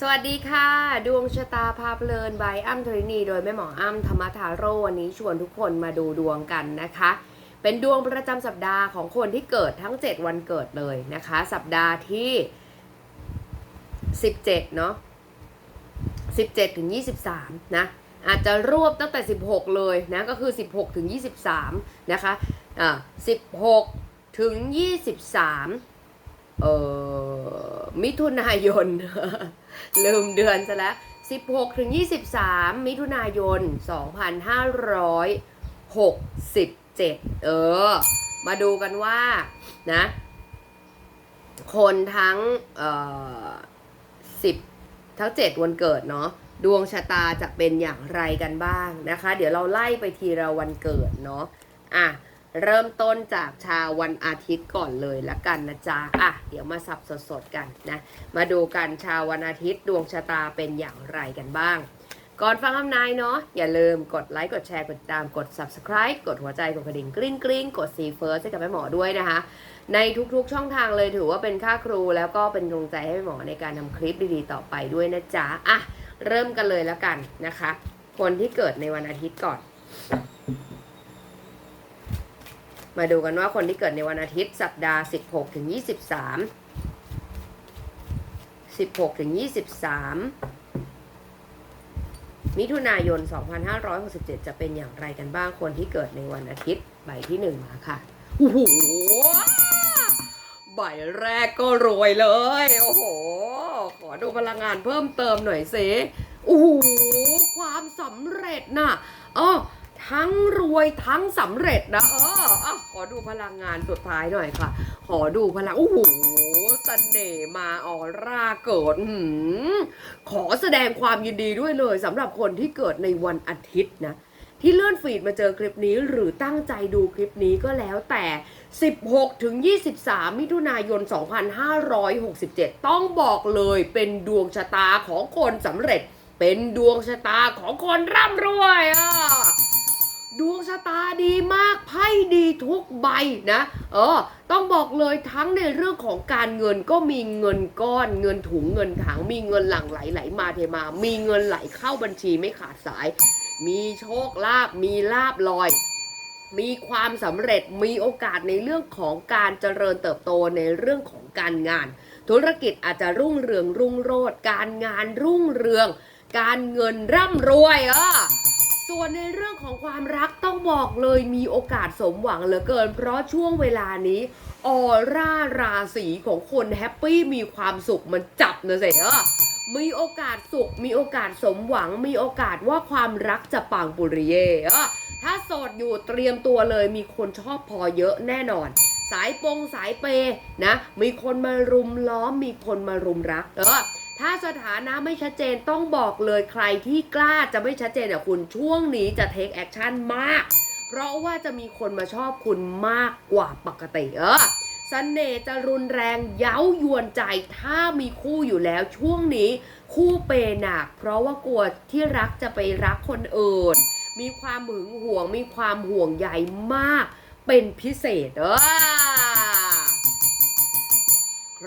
สวัสดีค่ะ ดวงชะตาพาเพลินบายอ้ำธรินีโดยแม่หมออ้ำธรรมทาโรวันนี้ชวนทุกคนมาดูดวงกันนะคะ เป็นดวงประจำสัปดาห์ของคนที่เกิดทั้ง 7 วันเกิดเลยนะคะ สัปดาห์ที่ 17 เนาะ17 ถึง 23 นะ อาจจะรวบตั้งแต่ 16 เลยนะ ก็คือ 16 ถึง 23 นะคะอ่า16 ถึง 23 เอ่อมิถุนายน ลืมเดือนซะแล้ว 16 ถึง 23 มิถุนายน 2567 เออ มาดูกันว่านะ คนทั้งเอ่อ10 ทั้ง 7 วันเกิดเนาะดวงชะตาจะเป็นอย่างไรกันบ้างนะคะ เดี๋ยวเราไล่ไปทีละวันเกิดเนาะอะ เริ่มต้นจากชาววันอาทิตย์ก่อนเลยละกันนะจ๊ะอะเดี๋ยวมาสับสดๆกันนะ มาดูกันชาววันอาทิตย์ดวงชะตาเป็นอย่างไรกันบ้าง ก่อนฟังคำนายเนาะอย่าลืมกดไลค์กดแชร์กดติดตามกด subscribe กดหัวใจกดกระดิ่งกริ๊งกริ๊งกด see first ให้กับแม่หมอด้วยนะคะ ในทุกๆช่องทางเลยถือว่าเป็นค่าครูแล้วก็เป็นกำลังใจให้แม่หมอในการทำคลิปดีๆต่อไปด้วยนะจ๊ะอะเริ่มกันเลยแล้วกันนะคะ คนที่เกิดในวันอาทิตย์ก่อน มาดูกันว่าคนที่เกิดในวันอาทิตย์สัปดาห์ 16ถึง23 16ถึง23 มิถุนายน 2567 จะเป็นอย่างไรกันบ้างคนที่เกิดในวันอาทิตย์ใบที่หนึ่งมาค่ะโอ้โหใบแรกก็รวยเลย โอ้โห ขอดูพลังงานเพิ่มเติมหน่อยสิโอ้โหความสำเร็จน่ะอ๋อ ทั้งรวยทั้งสำเร็จนะเอออะขอดูพลังงานสุดท้ายหน่อยค่ะ ขอดูพลังโอ้โหเสน่ห์มาออร่าเกิดขอแสดงความยินดีด้วยเลยสำหรับคนที่เกิดในวันอาทิตย์นะที่เลื่อนฟีดมาเจอคลิปนี้หรือตั้งใจดูคลิปนี้ก็แล้วแต่ 16 ถึง 23 มิถุนายน 2567 ต้องบอกเลยเป็นดวงชะตาของคนสำเร็จ เป็นดวงชะตาของคนร่ำรวยอะ ดวงชะตาดีมากไพ่ดีทุกใบนะเออต้องบอกเลยทั้งในเรื่องของการเงินก็มีเงินก้อนเงินถุงเงินถัง มีเงินหลั่งไหลไหลมาเทมา มีเงินไหลเข้าบัญชีไม่ขาดสาย มีโชคลาภมีลาบลอย มีความสำเร็จมีโอกาสในเรื่องของการเจริญเติบโตในเรื่องของการงาน ธุรกิจอาจจะรุ่งเรืองรุ่งโรจน์การงานรุ่งเรือง การเงินร่ำรวยเออ ส่วนในเรื่องของความรักต้องบอกเลยมีโอกาสสมหวังเหลือเกิน เพราะช่วงเวลานี้ออร่าราศีของคนแฮปปี้มีความสุขมันจับนะเสเออมีโอกาสสุข มีโอกาสสมหวัง มีโอกาสว่าความรักจะปังปุริเย่เออถ้าโสดอยู่เตรียมตัวเลยมีคนชอบพอเยอะแน่นอน สายปงสายเปย์นะ มีคนมารุมล้อมมีคนมารุมรัก เออ ถ้าสถานะไม่ชัดเจนต้องบอกเลยใครที่กล้าจะไม่ชัดเจนอะคุณช่วงนี้จะเทคแอคชั่นมาก เพราะว่าจะมีคนมาชอบคุณมากกว่าปกติเออสเสน่ห์จะรุนแรงเย้ายวนใจถ้ามีคู่อยู่แล้วช่วงนี้คู่เปหนัก เพราะว่ากลัวที่รักจะไปรักคนอื่น มีความหึงหวง มีความห่วงใยมากเป็นพิเศษเออ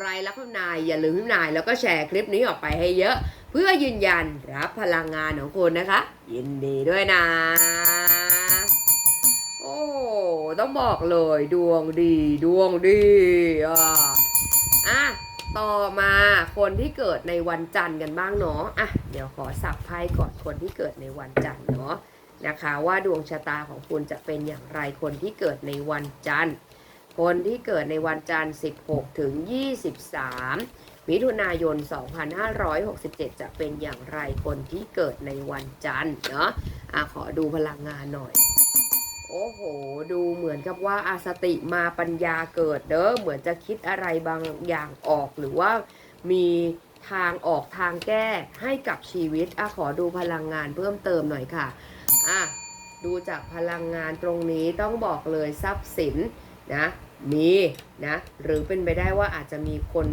ใครรักคุณนายอย่าลืมคุณนายแล้วก็แชร์คลิปนี้ออกไปให้เยอะ เพื่อยืนยันรับพลังงานของคุณนะคะ ยินดีด้วยนะ โอ้ต้องบอกเลยดวงดีดวงดีอะอะต่อมาคนที่เกิดในวันจันทร์กันบ้างเนาะอะเดี๋ยวขอสับไพ่ก่อนคนที่เกิดในวันจันทร์เนาะนะคะ ว่าดวงชะตาของคุณจะเป็นอย่างไรคนที่เกิดในวันจันทร์ คนที่เกิดในวันจันทร์ 16 ถึง 23 มิถุนายน 2567 จะเป็นอย่างไรคนที่เกิดในวันจันทร์เนาะอะขอดูพลังงานหน่อย โอ้โห ดูเหมือนกับว่าอาสติมาปัญญาเกิดเด้อเหมือนจะคิดอะไรบางอย่างออกหรือว่ามีทางออกทางแก้ให้กับชีวิตอะขอดูพลังงานเพิ่มเติมหน่อยค่ะอะดูจากพลังงานตรงนี้ต้องบอกเลยทรัพย์สินนะ มีนะหรือเป็นไปได้ว่าอาจจะมีคน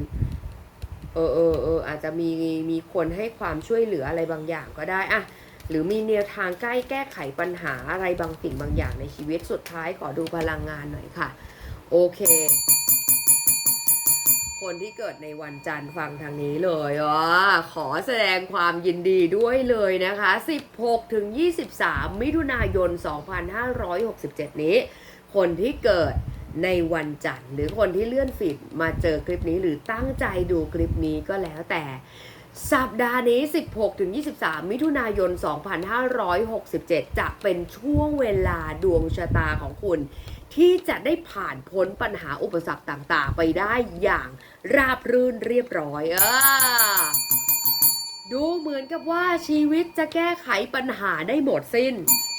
เออเออเอออาจจะมีมีคนให้ความช่วยเหลืออะไรบางอย่างก็ได้อะหรือมีแนวทางใกล้แก้ไขปัญหาอะไรบางสิ่งบางอย่างในชีวิตสุดท้ายขอดูพลังงานหน่อยค่ะ โอเค คนที่เกิดในวันจันทร์ฟังทางนี้เลยอ๋อขอแสดงความยินดีด้วยเลยนะคะ 16ถึง23 มิถุนายน 2567 นี้ คนที่เกิด ในวันจันทร์ หรือคนที่เลื่อนฟีดมาเจอคลิปนี้หรือตั้งใจดูคลิปนี้ก็แล้วแต่ สัปดาห์นี้ 16-23 มิถุนายน 2567 จะเป็นช่วงเวลาดวงชะตาของคุณ ที่จะได้ผ่านพ้นปัญหาอุปสรรคต่างๆ ไปได้อย่างราบรื่นเรียบร้อยเออดูเหมือนกับว่าชีวิตจะแก้ไขปัญหาได้หมดสิ้น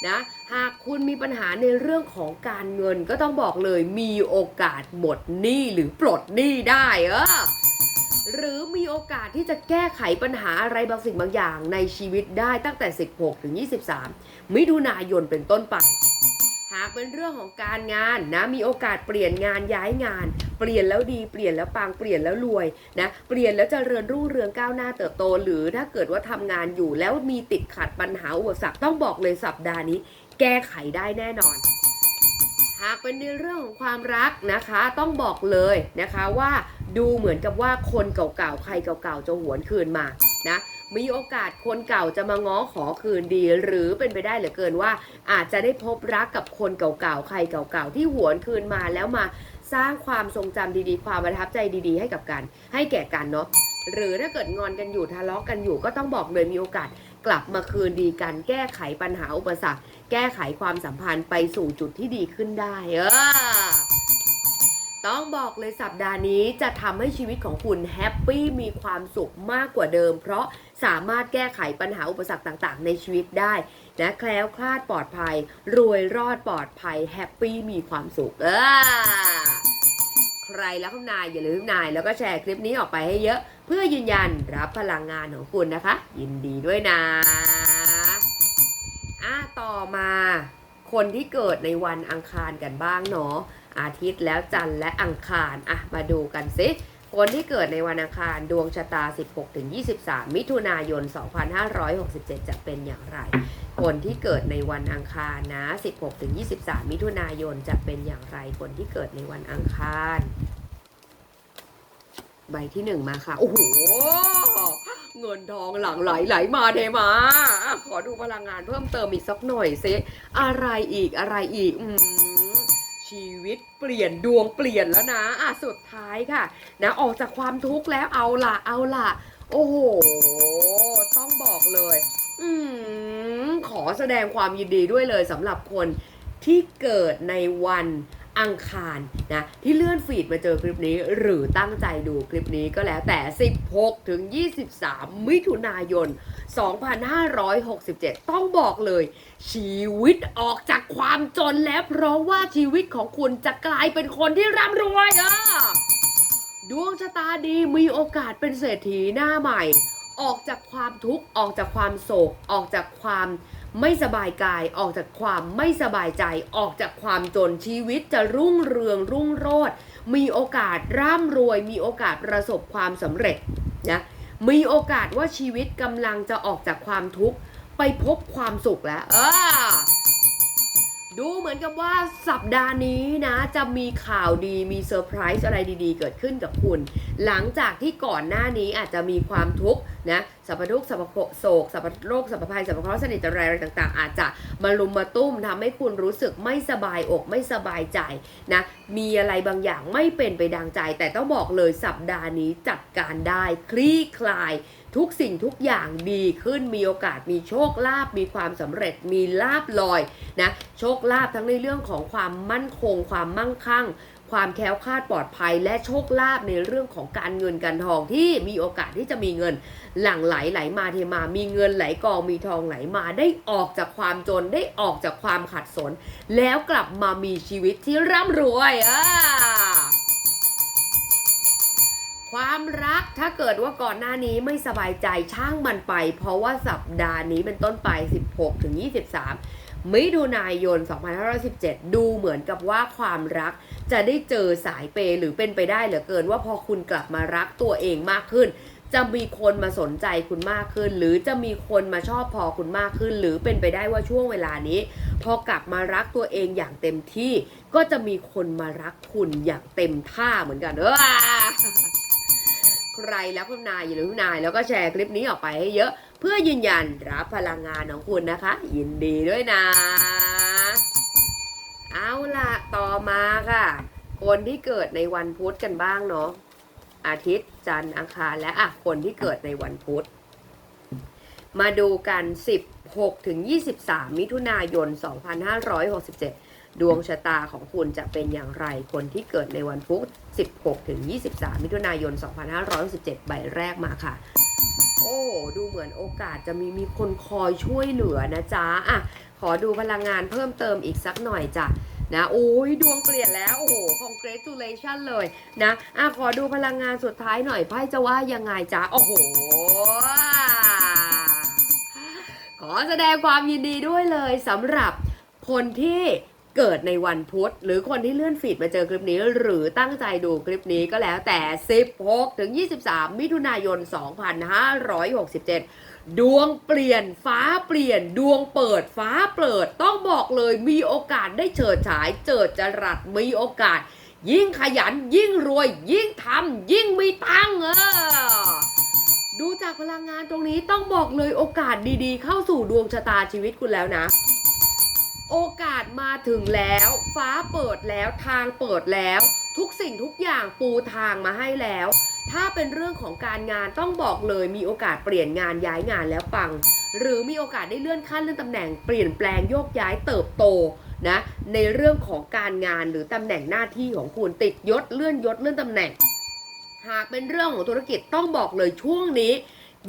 นะ หากคุณมีปัญหาในเรื่องของการเงินก็ต้องบอกเลยมีโอกาสหมดหนี้หรือปลดหนี้ได้เออหรือมีโอกาสที่จะแก้ไขปัญหาอะไรบางสิ่งบางอย่างในชีวิตได้ตั้งแต่ 16 ถึง 23 มิถุนายนเป็นต้นไป หากเป็นเรื่องของการงานนะมีโอกาสเปลี่ยนงานย้ายงาน เปลี่ยนแล้วดีเปลี่ยนแล้วปังเปลี่ยนแล้วรวยนะเปลี่ยนแล้วเจริญรุ่งเรืองก้าวหน้าเติบโต หรือถ้าเกิดว่าทำงานอยู่แล้วมีติดขัดปัญหาอุปสรรคต้องบอกเลยสัปดาห์นี้ แก้ไขได้แน่นอน หากเป็นในเรื่องของความรักนะคะ ต้องบอกเลยนะคะว่าดูเหมือนกับว่าคนเก่าๆ ใครเก่าๆ จะหวนคืนมานะมีโอกาสคนเก่าจะมาง้อขอคืนดี หรือเป็นไปได้เหลือเกินว่า อาจจะได้พบรักกับคนเก่าๆ ใครเก่าๆ ที่หวนคืนมาแล้วมาสร้างความทรงจำดีๆ ความประทับใจดีๆ ให้กับกัน ให้แก่กันเนาะหรือถ้าเกิดงอนกันอยู่ทะเลาะกันอยู่ก็ต้องบอกเลยมีโอกาส กลับมาคืนดีกันแก้ไขปัญหาอุปสรรค แก้ไขความสัมพันธ์ไปสู่จุดที่ดีขึ้นได้เออต้องบอกเลยสัปดาห์นี้จะทำให้ชีวิตของคุณแฮปปี้มีความสุขมากกว่าเดิม เพราะสามารถแก้ไขปัญหาอุปสรรคต่างๆ ในชีวิตได้นะแคล้วคลาดปลอดภัย รวยรอดปลอดภัยแฮปปี้มีความสุขเออ ใครแล้วคุณนายอย่าลืมนาย แล้วก็แชร์คลิปนี้ออกไปให้เยอะ เพื่อยืนยันรับพลังงานของคุณนะคะ ยินดีด้วยนะอะต่อมา คนที่เกิดในวันอังคารกันบ้างเนาะอาทิตย์แล้วจันทร์และอังคารอะมาดูกันสิ คนที่เกิดในวันอังคารดวงชะตา 16-23 มิถุนายน 2567 จะเป็นอย่างไร คนที่เกิดในวันอังคารนะ 16-23 มิถุนายนจะเป็นอย่างไร คนที่เกิดในวันอังคาร ใบที่หนึ่งมาค่ะ โอ้โห เงินทองหลั่งไหลไหลมาเทมา ขอดูพลังงานเพิ่มเติมอีกสักหน่อยสิอะไรอีกอะไรอีก อืม วิตเปลี่ยนดวงเปลี่ยนแล้วนะอะสุดท้ายค่ะนะออกจากความทุกข์แล้วเอาล่ะเอาล่ะ โอ้โห ต้องบอกเลย อืมขอแสดงความยินดีด้วยเลยสำหรับคนที่เกิดในวัน อังคารนะที่เลื่อนฟีดมาเจอคลิปนี้ หรือตั้งใจดูคลิปนี้ก็แล้วแต่ 16 ถึง 23 มิถุนายน 2567 ต้องบอกเลย ชีวิตออกจากความจนแล้ว เพราะว่าชีวิตของคุณจะกลายเป็นคนที่ร่ำรวยอะดวงชะตาดีมีโอกาสเป็นเศรษฐีหน้าใหม่ ออกจากความทุกข์ออกจากความโศกออกจากความ ไม่สบายกายออกจากความไม่สบายใจออกจากความจนชีวิตจะรุ่งเรืองรุ่งโรจน์มีโอกาสร่ำรวย มีโอกาสประสบความสำเร็จนะมีโอกาสว่าชีวิตกำลังจะออกจากความทุกข์ไปพบความสุขแล้วเออ ดูเหมือนกับว่าสัปดาห์นี้นะ จะมีข่าวดีมีเซอร์ไพรส์อะไรดีๆ เกิดขึ้นกับคุณ หลังจากที่ก่อนหน้านี้อาจจะมีความทุกข์นะสัพพทุกข์สัพพโศกสัพพโรคสัพพภัยสัพพเคราะห์สนิทอะไรอะไรต่าง ๆ อาจจะมาลุมมาตุ้มทำให้คุณรู้สึกไม่สบายอกไม่สบายใจนะมีอะไรบางอย่างไม่เป็นไปดังใจ แต่ต้องบอกเลยสัปดาห์นี้จัดการได้คลี่คลาย ทุกสิ่งทุกอย่างดีขึ้นมีโอกาสมีโชคลาภมีความสำเร็จมีลาบลอยนะโชคลาภทั้งในเรื่องของความมั่นคง ความมั่งคั่ง ความแคล้วคลาดปลอดภัย และโชคลาภในเรื่องของการเงินการทองที่มีโอกาสที่จะมีเงินหลั่งไหลไหลมาเทมา มีเงินไหลกองมีทองไหลมาได้ออกจากความจนได้ออกจากความขัดสน แล้วกลับมามีชีวิตที่ร่ำรวยอ่า ความรักถ้าเกิดว่าก่อนหน้านี้ไม่สบายใจช่างมันไป เพราะว่าสัปดาห์นี้เป็นต้นไป 16ถึง23 มิถุนายน 2517 ดูเหมือนกับว่าความรักจะได้เจอสายเปหรือเป็นไปได้เหลือเกินว่าพอคุณกลับมารักตัวเองมากขึ้น จะมีคนมาสนใจคุณมากขึ้น หรือจะมีคนมาชอบพอคุณมากขึ้น หรือเป็นไปได้ว่าช่วงเวลานี้ พอกลับมารักตัวเองอย่างเต็มที่ ก็จะมีคนมารักคุณอย่างเต็มท่าเหมือนกันเออ ใครแล้วคุณนายอย่าลืมนาย แล้วก็แชร์คลิปนี้ออกไปให้เยอะ เพื่อยืนยันรับพลังงานของคุณนะคะ ยินดีด้วยนะ เอาล่ะต่อมาค่ะ คนที่เกิดในวันพุธกันบ้างเนาะอาทิตย์จันทร์อังคารและอะคนที่เกิดในวันพุธ มาดูกัน 16ถึง23 มิถุนายน 2567 ดวงชะตาของคุณจะเป็นอย่างไรคนที่เกิดในวันพุธ 16 ถึง 23 มิถุนายน 2567 ใบแรกมาค่ะ โอ้ ดูเหมือนโอกาสจะมีมีคนคอยช่วยเหลือนะจ๊ะอะ ขอดูพลังงานเพิ่มเติมอีกสักหน่อยจ้ะนะโอ้ยดวงเปลี่ยนแล้ว โอ้โห congratulation เลยนะอะขอดูพลังงานสุดท้ายหน่อยไพ่จะว่ายังไงจ๊ะ โอ้โห ขอแสดงความยินดีด้วยเลยสำหรับคนที่ เกิดในวันพุธ หรือคนที่เลื่อนฟีดมาเจอคลิปนี้ หรือตั้งใจดูคลิปนี้ก็แล้วแต่ 16 ถึง 23 มิถุนายน 2567 ดวงเปลี่ยนฟ้าเปลี่ยนดวงเปิดฟ้าเปิด ต้องบอกเลยมีโอกาสได้เฉิดฉายเจิดจรัสมีโอกาส ยิ่งขยันยิ่งรวย ยิ่งทำยิ่งมีตังเออดูจากพลังงานตรงนี้ต้องบอกเลยโอกาสดีๆ เข้าสู่ดวงชะตาชีวิตคุณแล้วนะ โอกาสมาถึงแล้ว ฟ้าเปิดแล้วทางเปิดแล้ว ทุกสิ่งทุกอย่างปูทางมาให้แล้ว ถ้าเป็นเรื่องของการงานต้องบอกเลย มีโอกาสเปลี่ยนงานย้ายงานแล้วปัง หรือมีโอกาสได้เลื่อนขั้นเลื่อนตำแหน่งเปลี่ยนแปลงโยกย้ายเติบโตนะในเรื่องของการงานหรือตำแหน่งหน้าที่ของคุณติดยศเลื่อนยศเลื่อนตำแหน่ง หากเป็นเรื่องของธุรกิจต้องบอกเลยช่วงนี้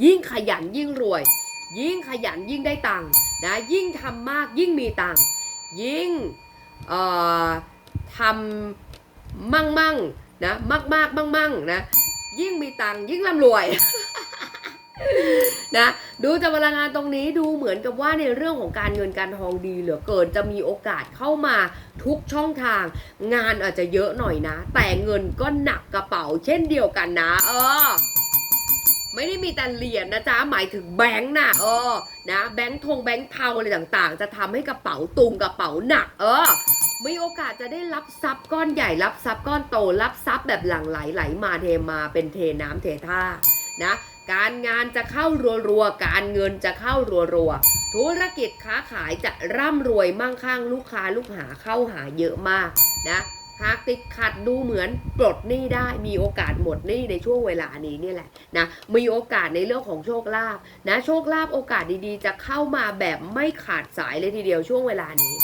ยิ่งขยันยิ่งรวย ยิ่งขยันยิ่งได้ตังค์ นะยิ่งทำมากยิ่งมีตังยิ่งทำมั่งมั่งนะมากมากมั่งมั่งนะยิ่งมีตังยิ่งร่ำรวยนะดูจากพลังงานตรงนี้ดูเหมือนกับว่าในเรื่องของการเงินการทองดีเหลือเกินจะมีโอกาสเข้ามาทุกช่องทาง งานอาจจะเยอะหน่อยนะ แต่เงินก็หนักกระเป๋าเช่นเดียวกันนะ เออ ไม่ได้มีแต่เหรียญนะจ๊ะหมายถึงแบงค์นะเออ นะแบงค์ทงแบงค์เทาอะไรต่างๆ จะทำให้กระเป๋าตุงกระเป๋าหนัก เออมีโอกาสจะได้รับทรัพย์ก้อนใหญ่รับทรัพย์ก้อนโตรับทรัพย์แบบหลั่งไหลไหลมาเทมาเป็นเทน้ำเทท่านะการงานจะเข้ารัวๆ การเงินจะเข้ารัวๆ ธุรกิจค้าขายจะร่ำรวยมั่งคั่งลูกค้าลูกหาเข้าหาเยอะมากนะ หากติดขัดดูเหมือนปลดหนี้ได้มีโอกาสหมดหนี้ในช่วงเวลานี้เนี่ยแหละนะมีโอกาสในเรื่องของโชคลาภนะโชคลาภโอกาสดีๆ จะเข้ามาแบบไม่ขาดสายเลยทีเดียวช่วงเวลานี้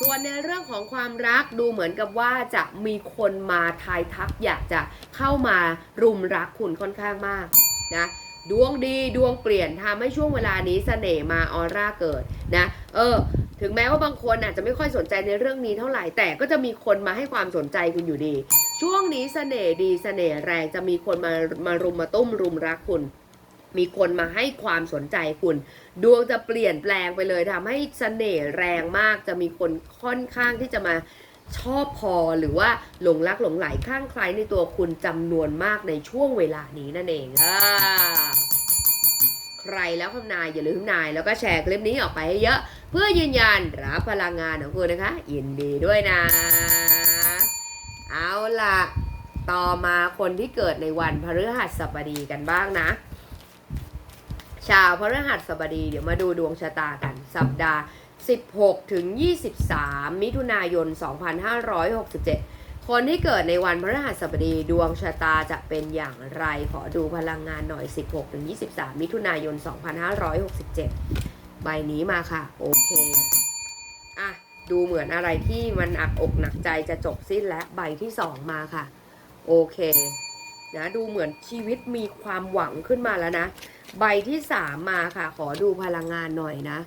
ส่วนในเรื่องของความรักดูเหมือนกับว่าจะมีคนมาทายทักอยากจะเข้ามารุมรักคุณค่อนข้างมากนะ ดวงดีดวงเปลี่ยนทำให้ช่วงเวลานี้เสน่ห์มาออร่าเกิดนะเออ ถึงแม้ว่าบางคนอาจจะไม่ค่อยสนใจในเรื่องนี้เท่าไหร่แต่ก็จะมีคนมาให้ความสนใจคุณอยู่ดี ช่วงนี้เสน่ห์ดีเสน่ห์แรงจะมีคนมามารุมมาตุ้มรุมรักคุณมีคนมาให้ความสนใจคุณ ดวงจะเปลี่ยนแปลงไปเลยทำให้เสน่ห์แรงมาก จะมีคนค่อนข้างที่จะมา ชอบพอหรือว่าหลงรักหลงไหลข้างใครในตัวคุณจำนวนมากในช่วงเวลานี้นั่นเองอ่าใครแล้วคำนายอย่าลืมนาย แล้วก็แชร์คลิปนี้ออกไปให้เยอะ เพื่อยืนยันรับพลังงานของคุณนะคะยินดีด้วยนะ เอาล่ะ ต่อมาคนที่เกิดในวันพฤหัสบดีกันบ้างนะ ชาวพฤหัสบดีเดี๋ยวมาดูดวงชะตากันสัปดาห์ 16 ถึง 23 มิถุนายน 2567 คนที่เกิดในวันพฤหัสบดีดวงชะตาจะเป็นอย่างไร ขอดูพลังงานหน่อย 16 ถึง 23 มิถุนายน 2567 ใบนี้มาค่ะ โอเค อะ ดูเหมือนอะไรที่มันอักอกหนักใจจะจบสิ้นและใบที่ 2 มาค่ะ โอเค นะดูเหมือนชีวิตมีความหวังขึ้นมาแล้วนะ ใบที่ 3 มาค่ะ ขอดูพลังงานหน่อยนะ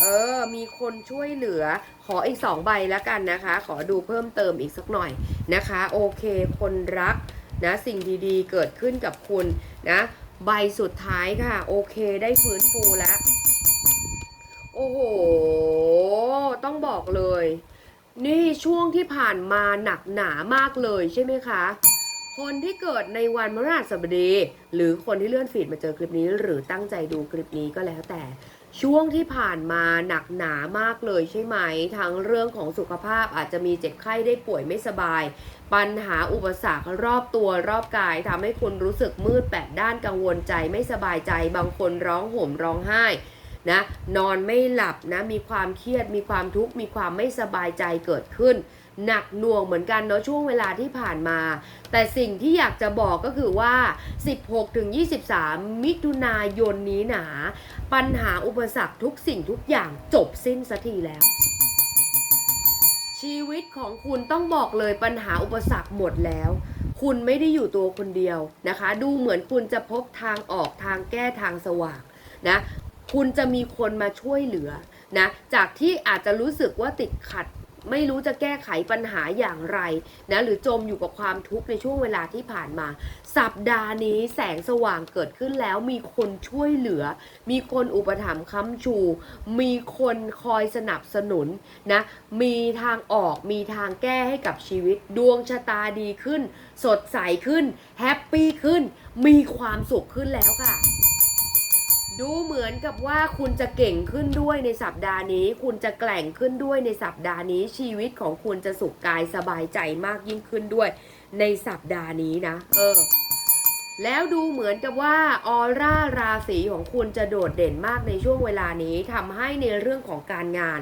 เออ มีคนช่วยเหลือ ขออีก2ใบแล้วกันนะคะ ขอดูเพิ่มเติมอีกสักหน่อยนะคะ โอเค คนรักนะสิ่งดีๆ เกิดขึ้นกับคุณนะ ใบสุดท้ายค่ะ โอเค ได้ฟื้นฟูแล้ว โอ้โห ต้องบอกเลย นี่ช่วงที่ผ่านมาหนักหนามากเลยใช่ไหมคะคนที่เกิดในวันพฤหัสบดี หรือคนที่เลื่อนฟีดมาเจอคลิปนี้ หรือตั้งใจดูคลิปนี้ก็แล้วแต่ ช่วงที่ผ่านมาหนักหนามากเลยใช่ไหม ทั้งเรื่องของสุขภาพอาจจะมีเจ็บไข้ได้ป่วยไม่สบาย ปัญหาอุปสรรครอบตัวรอบกายทำให้คุณรู้สึกมืดแปดด้านกังวลใจไม่สบายใจ บางคนร้องห่มร้องไห้ นะนอนไม่หลับนะมีความเครียดมีความทุกข์มีความไม่สบายใจเกิดขึ้น หนักหน่วงเหมือนกันเนาะช่วงเวลาที่ผ่านมา แต่สิ่งที่อยากจะบอกก็คือว่า 16-23 มิถุนายนนี้หนา ปัญหาอุปสรรคทุกสิ่งทุกอย่างจบสิ้นสักทีแล้วชีวิตของคุณต้องบอกเลยปัญหาอุปสรรคหมดแล้ว คุณไม่ได้อยู่ตัวคนเดียวนะคะ ดูเหมือนคุณจะพบทางออกทางแก้ทางสว่างนะ คุณจะมีคนมาช่วยเหลือนะ จากที่อาจจะรู้สึกว่าติดขัด ไม่รู้จะแก้ไขปัญหาอย่างไรนะหรือจมอยู่กับความทุกข์ในช่วงเวลาที่ผ่านมา สัปดาห์นี้แสงสว่างเกิดขึ้นแล้ว มีคนช่วยเหลือ มีคนอุปถัมภ์ค้ำชู มีคนคอยสนับสนุนนะมีทางออกมีทางแก้ให้กับชีวิต ดวงชะตาดีขึ้น สดใสขึ้น แฮปปี้ขึ้น มีความสุขขึ้นแล้วค่ะ ดูเหมือนกับว่าคุณจะเก่งขึ้นด้วยในสัปดาห์นี้ คุณจะแกล่งขึ้นด้วยในสัปดาห์นี้ ชีวิตของคุณจะสุขกายสบายใจมากยิ่งขึ้นด้วย ในสัปดาห์นี้นะ เออ แล้วดูเหมือนกับว่าออร่าราศีของคุณจะโดดเด่นมากในช่วงเวลานี้ทำให้ในเรื่องของการงาน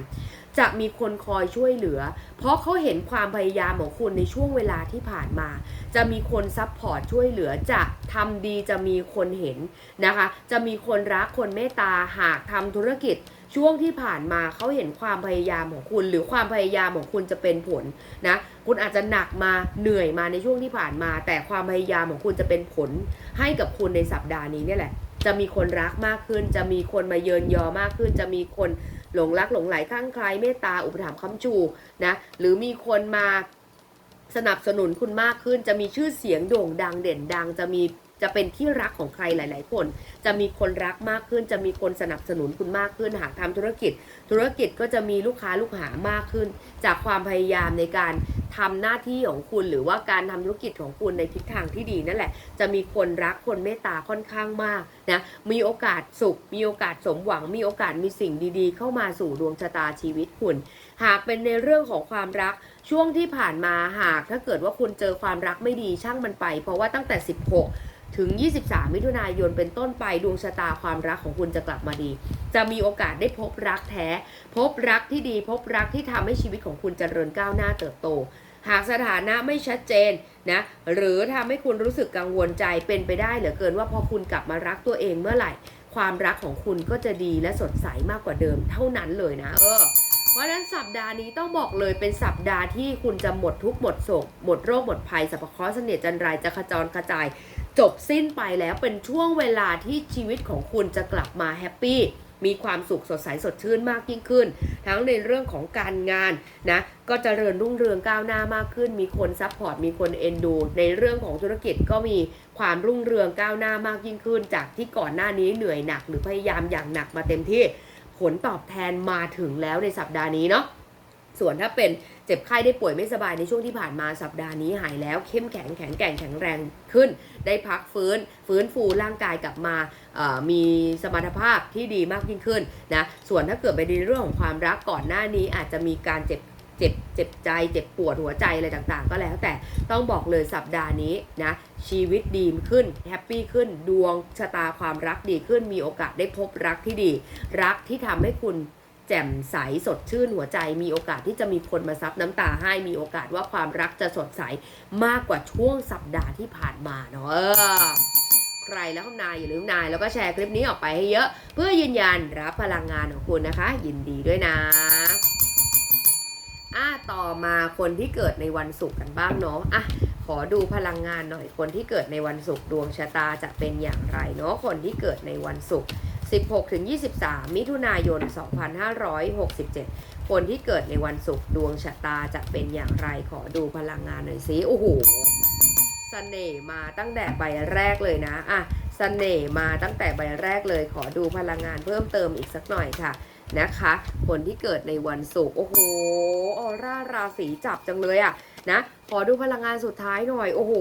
จะมีคนคอยช่วยเหลือ เพราะเขาเห็นความพยายามของคุณในช่วงเวลาที่ผ่านมา จะมีคนซัพพอร์ตช่วยเหลือ จะทำดีจะมีคนเห็นนะคะ จะมีคนรักคนเมตตาหากทำธุรกิจช่วงที่ผ่านมาเขาเห็นความพยายามของคุณ หรือความพยายามของคุณจะเป็นผลนะคุณอาจจะหนักมาเหนื่อยมาในช่วงที่ผ่านมา แต่ความพยายามของคุณจะเป็นผล ให้กับคุณในสัปดาห์นี้เนี่ยแหละ จะมีคนรักมากขึ้น จะมีคนมาเยินยอมากขึ้น จะมีคน หลงรักหลงไหลข้างใครเมตตาอุปถัมภ์ค้ำชูนะหรือมีคนมาสนับสนุนคุณมากขึ้นจะมีชื่อเสียงโด่งดังเด่นดัง จะมี จะเป็นที่รักของใครหลาย ๆ คน จะมีคนรักมากขึ้น จะมีคนสนับสนุนคุณมากขึ้น หากทำธุรกิจ ธุรกิจก็จะมีลูกค้าลูกหามากขึ้น จากความพยายามในการทำหน้าที่ของคุณ หรือว่าการทำธุรกิจของคุณในทิศทางที่ดีนั่นแหละ จะมีคนรักคนเมตตาค่อนข้างมากนะ มีโอกาสสุข มีโอกาสสมหวัง มีโอกาสมีสิ่งดี ๆ เข้ามาสู่ดวงชะตาชีวิตคุณ หากเป็นในเรื่องของความรักช่วงที่ผ่านมาหากถ้าเกิดว่าคุณเจอความรักไม่ดีช่างมันไป เพราะว่าตั้งแต่ 16 ถึง 23 มิถุนายนเป็นต้นไปดวงชะตาความรักของคุณจะกลับมาดี จะมีโอกาสได้พบรักแท้ พบรักที่ดี พบรักที่ทำให้ชีวิตของคุณเจริญก้าวหน้าเติบโต หากสถานะไม่ชัดเจนนะหรือทำให้คุณรู้สึกกังวลใจเป็นไปได้เหลือเกินว่าพอคุณกลับมารักตัวเองเมื่อไหร่ ความรักของคุณก็จะดีและสดใสมากกว่าเดิมเท่านั้นเลยนะ เออเพราะนั้นสัปดาห์นี้ต้องบอกเลยเป็นสัปดาห์ที่คุณจะหมดทุกหมดโศกหมดโรคหมดภัยสัพพเคราะห์เสน่ห์จันไรจะขจรกระจาย จบสิ้นไปแล้วเป็นช่วงเวลาที่ชีวิตของคุณจะกลับมาแฮปปี้มีความสุขสดใสสดชื่นมากยิ่งขึ้น ทั้งในเรื่องของการงานนะก็จเจริญรุ่งเรืองก้าวหน้ามากขึ้น มีคนซัพพอร์ตมีคนเอ็นดู ในเรื่องของธุรกิจก็มีความรุ่งเรืองก้าวหน้ามากยิ่งขึ้น จากที่ก่อนหน้านี้เหนื่อยหนัก หรือพยายามอย่างหนักมาเต็มที่ ผลตอบแทนมาถึงแล้วในสัปดาห์นี้เนาะส่วนถ้าเป็น เจ็บไข้ได้ป่วยไม่สบายในช่วงที่ผ่านมาสัปดาห์นี้หายแล้วเข้มแข็งแข็งแกร่งแข็งแรงขึ้น ได้พักฟื้น ฟื้นฟูร่างกายกลับมามีสมรรถภาพที่ดีมากยิ่งขึ้นนะส่วนถ้าเกิดไปในเรื่องของความรักก่อนหน้านี้อาจจะมีการเจ็บเจ็บเจ็บใจ เจ็บปวดหัวใจอะไรต่างๆ ก็แล้วแต่ต้องบอกเลยสัปดาห์นี้นะชีวิตดีขึ้นแฮปปี้ขึ้นดวงชะตาความรักดีขึ้นมีโอกาสได้พบรักที่ดี รักที่ทำให้คุณ แจ่มใสสดชื่นหัวใจ มีโอกาสที่จะมีคนมาซับน้ำตาให้มีโอกาสว่าความรักจะสดใสมากกว่าช่วงสัปดาห์ที่ผ่านมาเนาะใครแล้วคำนายอย่าลืมนาย แล้วก็แชร์คลิปนี้ออกไปให้เยอะ เพื่อยืนยันรับพลังงานของคุณนะคะ ยินดีด้วยนะอะต่อมาคนที่เกิดในวันศุกร์กันบ้างเนาะอะขอดูพลังงานหน่อยคนที่เกิดในวันศุกร์ดวงชะตาจะเป็นอย่างไรเนาะคนที่เกิดในวันศุกร์ 16ถึง23 มิถุนายน 2567 คนที่เกิดในวันศุกร์ดวงชะตาจะเป็นอย่างไรขอดูพลังงานหน่อยสิโอ้โหเสน่ห์มาตั้งแต่ใบแรกเลยนะอะเสน่ห์มาตั้งแต่ใบแรกเลยขอดูพลังงานเพิ่มเติมอีกสักหน่อยค่ะนะคะ คนที่เกิดในวันศุกร์โอ้โหออร่าราศีจับจังเลยอะนะขอดูพลังงานสุดท้ายหน่อย โอ้โห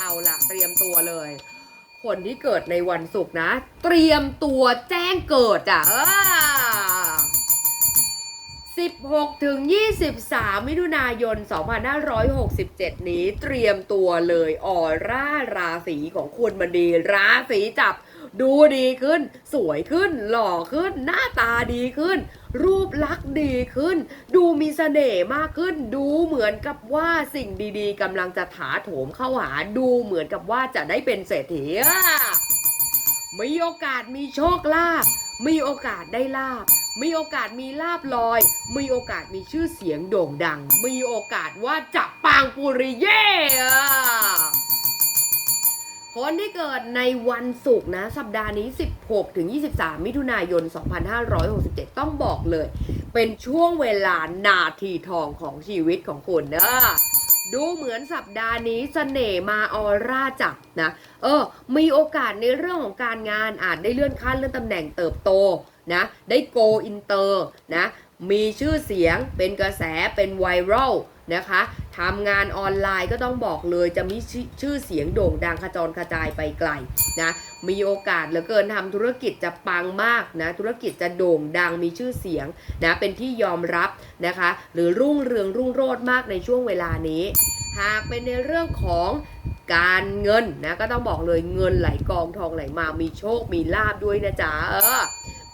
เอาละเตรียมตัวเลย คนที่เกิดในวันศุกร์นะ เตรียมตัวแจ้งเกิดอะ16ถึง23 มิถุนายน 2567 นี้เตรียมตัวเลยออร่าราศีของคุณมันดี ราศีจับ ดูดีขึ้น สวยขึ้น หล่อขึ้น หน้าตาดีขึ้น รูปลักษณ์ดีขึ้น ดูมีเสน่ห์มากขึ้น ดูเหมือนกับว่าสิ่งดีๆกำลังจะถาโถมเข้าหา ดูเหมือนกับว่าจะได้เป็นเศรษฐีมีโอกาสมีโชคลาภมีโอกาสได้ลาบ มีโอกาสมีลาบลอย มีโอกาสมีชื่อเสียงโด่งดัง มีโอกาสว่าจะปังปุริเย่ คนที่เกิดในวันศุกร์นะ สัปดาห์นี้ 16 ถึง 23 มิถุนายน 2567 ต้องบอกเลย เป็นช่วงเวลานาทีทองของชีวิตของคุณเนอะดูเหมือนสัปดาห์นี้เสน่ห์มาออร่าจับนะ เออ มีโอกาสในเรื่องของการงานอาจได้เลื่อนขั้นเลื่อนตำแหน่งเติบโตนะ ได้โกอินเตอร์นะ มีชื่อเสียงเป็นกระแสเป็นไวรัลนะคะทำงานออนไลน์ก็ต้องบอกเลยจะมีชื่อเสียงโด่งดังขจรกระจายไปไกลนะมีโอกาสเหลือเกินทำธุรกิจจะปังมากนะธุรกิจจะโด่งดังมีชื่อเสียงนะเป็นที่ยอมรับนะคะหรือรุ่งเรืองรุ่งโรจน์มากในช่วงเวลานี้ หากเป็นในเรื่องของการเงินนะก็ต้องบอกเลยเงินไหลกองทองไหลมามีโชคมีลาบด้วยนะจ๊ะเออ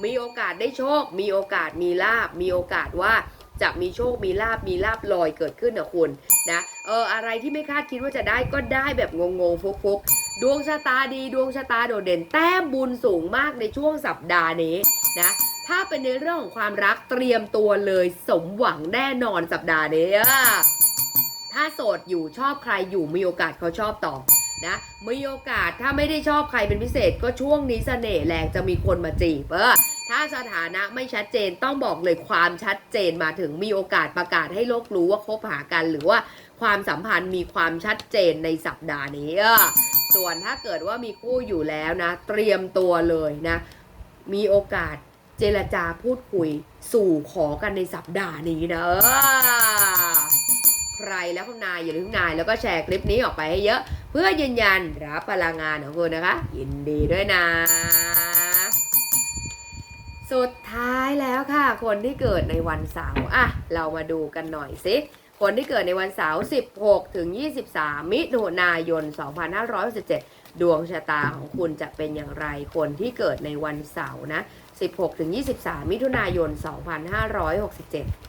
มีโอกาสได้โชค มีโอกาสมีลาบ มีโอกาสว่าจะมีโชค มีลาบ มีลาบลอยเกิดขึ้นนะคุณนะ เออ อะไรที่ไม่คาดคิดว่าจะได้ก็ได้แบบงงๆฟุกๆ ดวงชะตาดี ดวงชะตาโดดเด่น แต้มบุญสูงมากในช่วงสัปดาห์นี้นะ ถ้าเป็นในเรื่องของความรักเตรียมตัวเลยสมหวังแน่นอนสัปดาห์นี้ ถ้าโสดอยู่ชอบใครอยู่มีโอกาสเขาชอบต่อ นะมีโอกาสถ้าไม่ได้ชอบใครเป็นพิเศษ ก็ช่วงนี้เสน่ห์แรงจะมีคนมาจีบเออถ้าสถานะไม่ชัดเจนต้องบอกเลยความชัดเจนมาถึงมีโอกาสประกาศให้โลกรู้ว่าคบหากัน หรือว่าความสัมพันธ์มีความชัดเจนในสัปดาห์นี้เออส่วนถ้าเกิดว่ามีคู่อยู่แล้วนะ เตรียมตัวเลยนะ มีโอกาสเจรจาพูดคุยสู่ขอกันในสัปดาห์นี้นะ ใครแล้วคุณนายอย่าลืมนายแล้วก็แชร์คลิปนี้ออกไปให้เยอะ เพื่อยืนยันรับพลังงานของคุณนะคะ ยินดีด้วยนะ สุดท้ายแล้วค่ะ คนที่เกิดในวันเสาร์อะ เรามาดูกันหน่อยสิคนที่เกิดในวันเสาร์ 16 ถึง 23 มิถุนายน 2567 ดวงชะตาของคุณจะเป็นอย่างไร คนที่เกิดในวันเสาร์นะ 16 ถึง 23 มิถุนายน 2567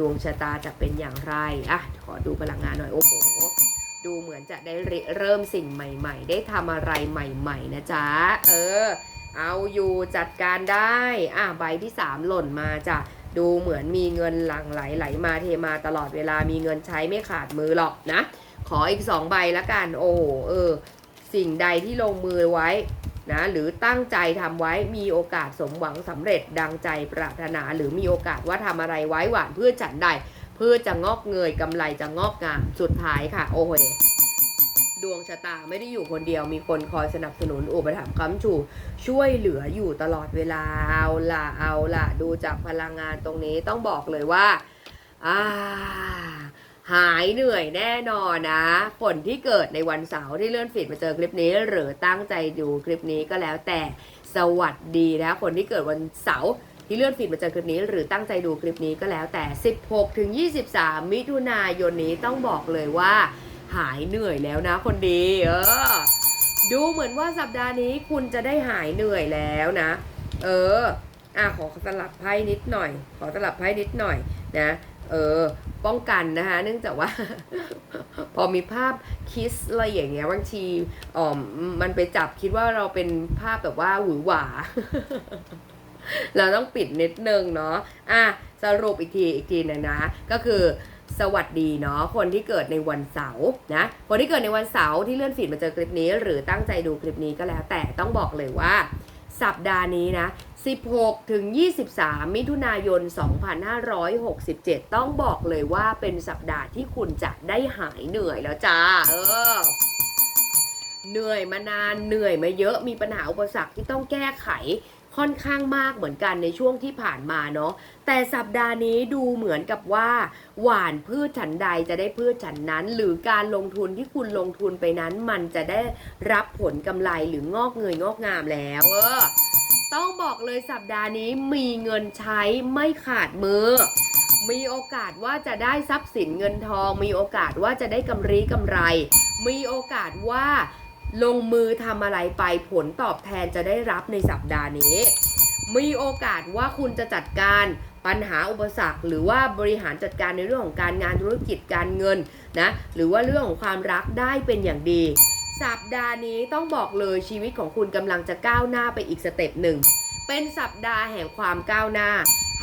ดวงชะตาจะเป็นอย่างไรอะขอดูพลังงานหน่อยโอ้โหดูเหมือนจะได้เริ่มสิ่งใหม่ ๆ ได้ทำอะไรใหม่ ๆ นะจ๊ะ เออ เอาอยู่จัดการได้ อะใบที่สามหล่นมาจ้ะ ดูเหมือนมีเงินหลั่งไหลไหลมาเทมาตลอดเวลามีเงินใช้ไม่ขาดมือหรอกนะ ขออีกสองใบละกัน โอ้โห เออ สิ่งใดที่ลงมือไว้ นะหรือตั้งใจทำไว้มีโอกาสสมหวังสำเร็จดังใจปรารถนา หรือมีโอกาสว่าทำอะไรไว้หวานเพื่อฉันใดเพื่อจะงอกเงยกำไรจะงอกงามสุดท้ายค่ะ โอ้โหดวงชะตาไม่ได้อยู่คนเดียวมีคนคอยสนับสนุนอุปถัมภ์ค้ำชูช่วยเหลืออยู่ตลอดเวลาเอาละเอาละดูจากพลังงานตรงนี้ต้องบอกเลยว่าอ่า หายเหนื่อยแน่นอนนะคนที่เกิดในวันเสาร์ที่เลื่อนฟีดมาเจอคลิปนี้ หรือตั้งใจดูคลิปนี้ก็แล้วแต่สวัสดีนะคนที่เกิดวันเสาร์ที่เลื่อนฟีดมาเจอคลิปนี้ หรือตั้งใจดูคลิปนี้ก็แล้วแต่ 16ถึง23 มิถุนายนนี้ต้องบอกเลยว่า หายเหนื่อยแล้วนะ คนดีเออดูเหมือนว่าสัปดาห์นี้คุณจะได้หายเหนื่อยแล้วนะ เอออะขอสลับไพ่นิดหน่อย ขอสลับไพ่นิดหน่อยนะ เออป้องกันนะคะ เนื่องจากว่า พอมีภาพคิสอะไรอย่างเงี้ยบางทีอ๋อมันไปจับคิดว่าเราเป็นภาพแบบว่าหวือหวา เราต้องปิดนิดนึงเนาะอะสรุปอีกทีอีกทีนะนะ ก็คือสวัสดีเนาะคนที่เกิดในวันเสาร์นะคนที่เกิดในวันเสาร์ที่เลื่อนฟีดมาเจอคลิปนี้ หรือตั้งใจดูคลิปนี้ก็แล้ว แต่ต้องบอกเลยว่า สัปดาห์นี้นะ 16 ถึง 23 มิถุนายน 2567 ต้องบอกเลยว่าเป็นสัปดาห์ที่คุณจะได้หายเหนื่อยแล้วจ้า เออ เหนื่อยมานาน เหนื่อยมาเยอะ มีปัญหาอุปสรรคที่ต้องแก้ไข ค่อนข้างมากเหมือนกันในช่วงที่ผ่านมาเนาะแต่สัปดาห์นี้ดูเหมือนกับว่า หวานพืชฉันใดจะได้พืชฉันนั้น หรือการลงทุนที่คุณลงทุนไปนั้น มันจะได้รับผลกำไรหรืองอกเงยงอกงามแล้วเออต้องบอกเลยสัปดาห์นี้มีเงินใช้ไม่ขาดมือ มีโอกาสว่าจะได้ทรัพย์สินเงินทอง มีโอกาสว่าจะได้กำไรกำไร มีโอกาสว่า ลงมือทำอะไรไปผลตอบแทนจะได้รับในสัปดาห์นี้ มีโอกาสว่าคุณจะจัดการปัญหาอุปสรรค หรือว่าบริหารจัดการในเรื่องของการงานธุรกิจการเงินนะหรือว่าเรื่องของความรักได้เป็นอย่างดี สัปดาห์นี้ต้องบอกเลยชีวิตของคุณกำลังจะก้าวหน้าไปอีกสเต็ปหนึ่งเป็นสัปดาห์แห่งความก้าวหน้า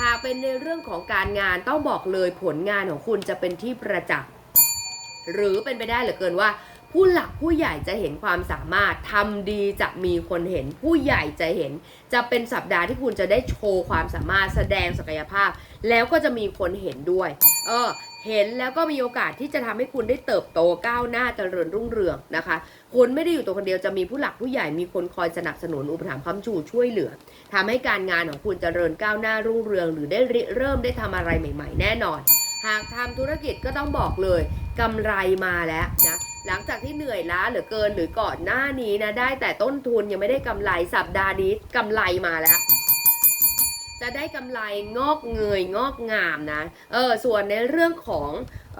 หากเป็นในเรื่องของการงานต้องบอกเลยผลงานของคุณจะเป็นที่ประจักษ์หรือเป็นไปได้เหลือเกินว่า ผู้หลักผู้ใหญ่จะเห็นความสามารถทำดีจะมีคนเห็น ผู้ใหญ่จะเห็น จะเป็นสัปดาห์ที่คุณจะได้โชว์ความสามารถแสดงศักยภาพ แล้วก็จะมีคนเห็นด้วย เออเห็นแล้วก็มีโอกาสที่จะทำให้คุณได้เติบโตก้าวหน้าเจริญรุ่งเรืองนะคะ คุณไม่ได้อยู่ตัวคนเดียวจะมีผู้หลักผู้ใหญ่มีคนคอยสนับสนุนอุปถัมภ์ค้ำชูช่วยเหลือทำให้การงานของคุณเจริญก้าวหน้ารุ่งเรือง หรือได้เริ่มได้ทำอะไรใหม่ ๆ แน่นอน หากทำธุรกิจก็ต้องบอกเลยกำไรมาแล้วนะ หลังจากที่เหนื่อยล้าเหลือเกินหรือก่อนหน้านี้นะได้แต่ต้นทุนยังไม่ได้กำไรสัปดาห์นี้กำไรมาแล้วจะได้กำไรงอกเงยงอกงามนะ เออ ส่วนในเรื่องของ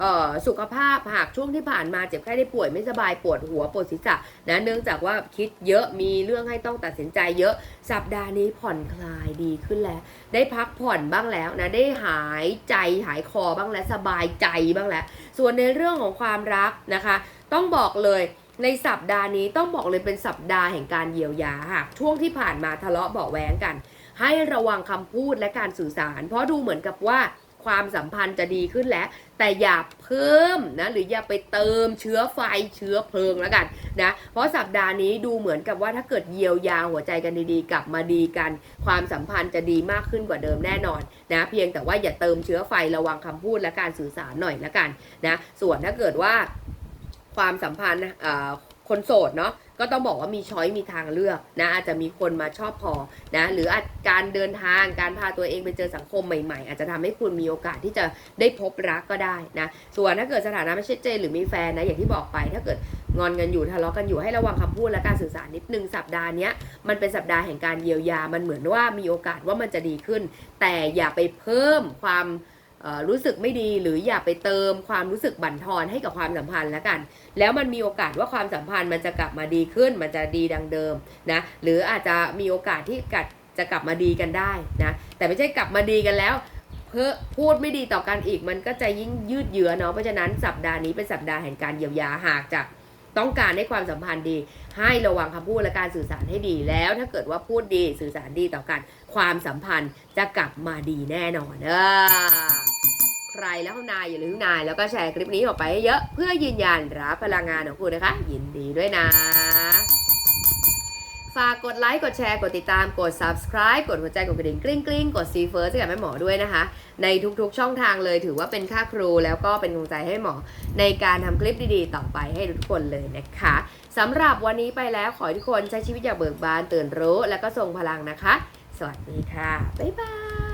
ออสุขภาพหากช่วงที่ผ่านมาเจ็บไข้ได้ป่วยไม่สบายปวดหัวปวดศีรษะนะเนื่องจากว่าคิดเยอะมีเรื่องให้ต้องตัดสินใจเยอะ สัปดาห์นี้ผ่อนคลายดีขึ้นแล้ว ได้พักผ่อนบ้างแล้วนะได้หายใจหายคอบ้างแล้วสบายใจบ้างแล้ว ส่วนในเรื่องของความรักนะคะ ต้องบอกเลยในสัปดาห์นี้ต้องบอกเลยเป็นสัปดาห์แห่งการเยียวยาหากช่วงที่ผ่านมาทะเลาะเบาะแวงกัน ให้ระวังคำพูดและการสื่อสาร เพราะดูเหมือนกับว่าความสัมพันธ์จะดีขึ้นแล้ว แต่อย่าเพิ่มนะหรืออย่าไปเติมเชื้อไฟเชื้อเพลิงแล้วกันนะเพราะสัปดาห์นี้ดูเหมือนกับว่าถ้าเกิดเยียวยาหัวใจกันดีๆ กลับมาดีกัน ความสัมพันธ์จะดีมากขึ้นกว่าเดิมแน่นอนนะเพียงแต่ว่าอย่าเติมเชื้อไฟระวังคำพูดและการสื่อสารหน่อยละกันนะส่วนถ้าเกิดว่า ความสัมพันธ์คนโสดเนาะก็ต้องบอกว่ามีช้อยมีทางเลือกนะอาจจะมีคนมาชอบพอนะหรืออาจการเดินทางการพาตัวเองไปเจอสังคมใหม่ๆ อาจจะทำให้คุณมีโอกาสที่จะได้พบรักก็ได้นะส่วนถ้าเกิดสถานะไม่ชัดเจนหรือมีแฟนนะอย่างที่บอกไป ถ้าเกิดงอนกันอยู่ทะเลาะกันอยู่ให้ระวังคำพูดและการสื่อสารนิดนึงสัปดาห์นี้มันเป็นสัปดาห์แห่งการเยียวยามันเหมือนว่ามีโอกาสว่ามันจะดีขึ้น แต่อย่าไปเพิ่มความ รู้สึกไม่ดีหรืออย่าไปเติมความรู้สึกบั่นทอนให้กับความสัมพันธ์แล้วกัน แล้วมันมีโอกาสว่าความสัมพันธ์มันจะกลับมาดีขึ้น มันจะดีดังเดิมนะหรืออาจจะมีโอกาสที่กัดจะกลับมาดีกันได้นะแต่ไม่ใช่กลับมาดีกันแล้วเพื่อพูดไม่ดีต่อกันอีกมันก็จะยิ่งยืดเยื้อเนาะเพราะฉะนั้นสัปดาห์นี้เป็นสัปดาห์แห่งการเยียวยาหากจาก ต้องการให้ความสัมพันธ์ดี ให้ระวังคำพูดและการสื่อสารให้ดีแล้ว ถ้าเกิดว่าพูดดีสื่อสารดีต่อกันความสัมพันธ์จะกลับมาดีแน่นอนเออใครแล้วนายอย่าลืมนายแล้วก็แชร์คลิปนี้ออกไปให้เยอะ เพื่อยืนยันรับพลังงานของคุณนะคะ ยินดีด้วยนะ ฝากกดไลค์ กดแชร์ กดติดตาม กด subscribe กดหัวใจ กดกระดิ่งกริ๊งกริ๊งกด see first ให้กับแม่หมอด้วยนะคะ ในทุกๆช่องทางเลยถือว่าเป็นค่าครูแล้วก็เป็นกำลังใจให้หมอ ในการทำคลิปดีๆ ต่อไปให้ทุกคนเลยนะคะสำหรับวันนี้ไปแล้วขอให้ทุกคนใช้ชีวิตอย่างเบิกบานตื่นรู้ แล้วก็ทรงพลังนะคะ สวัสดีค่ะ บ๊ายบาย